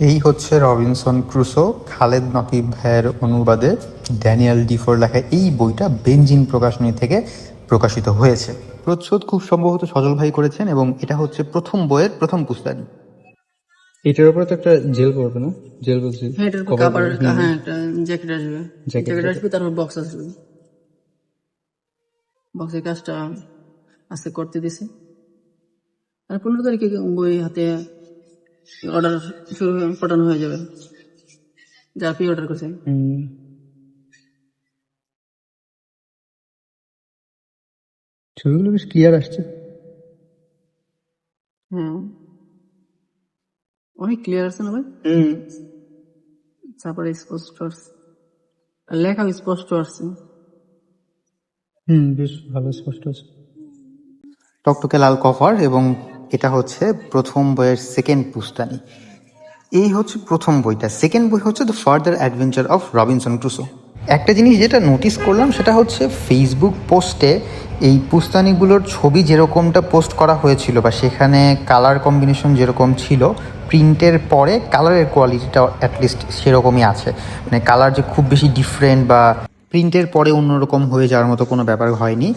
এই হচ্ছে Robinson Crusoe Khaled Nakib ভাইয়ের অনুবাদে ড্যানিয়েল ডিফোর লেখা এই বইটা বেঞ্জিন প্রকাশনী থেকে প্রকাশিত হয়েছে। প্রচ্ছদ খুব সম্ভবত সজল ভাই করেছেন এবং এটা হচ্ছে প্রথম বইয়ের প্রথম পুস্তানি। এটার উপরে তো একটা জেল পড়বে না? জেল বলছি। হ্যাঁ এটার উপর হ্যাঁ একটা জ্যাকেট আসবে। জ্যাকেট আসবে তারপর বক্স আসবে। বক্সের কাজটা আজকে করতে দিছি। আর পনেরো তারিখে বই হাতে অর্ডার শুরু পাঠানো হয়ে যাবে। যা প্রি অর্ডার করছেন হুম। ছবিগুলো বেশ ক্লিয়ার আসছে। হ্যাঁ। অনেক ক্লিয়ার আসছে না ভাই? তারপরে স্পষ্ট আসছে। আর লেখাও স্পষ্ট আসছে। হুম বেশ ভালো স্পষ্ট আছে টকটকে লাল কভার এবং এটা হচ্ছে প্রথম বইয়ের সেকেন্ড পুস্তানি। এই হচ্ছে প্রথম বইটা। সেকেন্ড বই হচ্ছে the further adventure of Robinson Crusoe একটা জিনিস যেটা নোটিস করলাম, সেটা হচ্ছে ফেসবুক পোস্টে এই পুস্তানিগুলোর ছবি যেরকমটা পোস্ট করা হয়েছিল বা সেখানে কালার কম্বিনেশন যেরকম ছিল প্রিন্টের পরে কালারের কোয়ালিটিটা অ্যাটলিস্ট সেরকমই আছে। মানে কালার যে খুব বেশি ডিফারেন্ট বা প্রিন্টের পরে অন্যরকম হয়ে যাওয়ার মতো কোনো ব্যাপার হয়নি।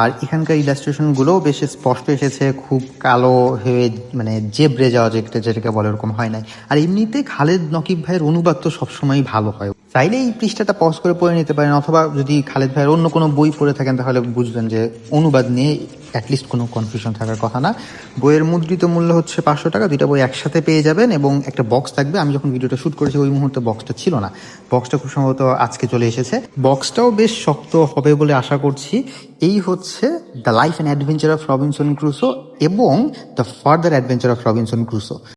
আর এখানকার ইলাস্ট্রেশনগুলোও বেশ স্পষ্ট এসেছে, খুব কালো হয়ে মানে জেবরে যাওয়া যেটা, যেটাকে বলে ওরকম হয় নাই। আর এমনিতে খালেদ নকিব ভাইয়ের অনুবাদ তো সবসময়ই ভালো হয়। চাইলে এই পৃষ্ঠাটা পজ করে পড়ে নিতে পারেন, অথবা যদি খালেদ ভাইয়ের অন্য কোনো বই পড়ে থাকেন, তাহলে বুঝবেন যে অনুবাদ নিয়ে অ্যাটলিস্ট কোনো কনফিউশন থাকার কথা না। বইয়ের মুদ্রিত মূল্য হচ্ছে পাঁচশো টাকা, দুইটা বই একসাথে পেয়ে যাবেন এবং একটা বক্স থাকবে। আমি যখন ভিডিওটা শ্যুট করেছি, ওই মুহূর্তে বক্সটা ছিল না। বক্সটা খুব সম্ভবত আজকে চলে এসেছে। বক্সটাও বেশ শক্ত হবে বলে আশা করছি। এই হচ্ছে the life and adventure of Robinson Crusoe এবং the further adventure of Robinson Crusoe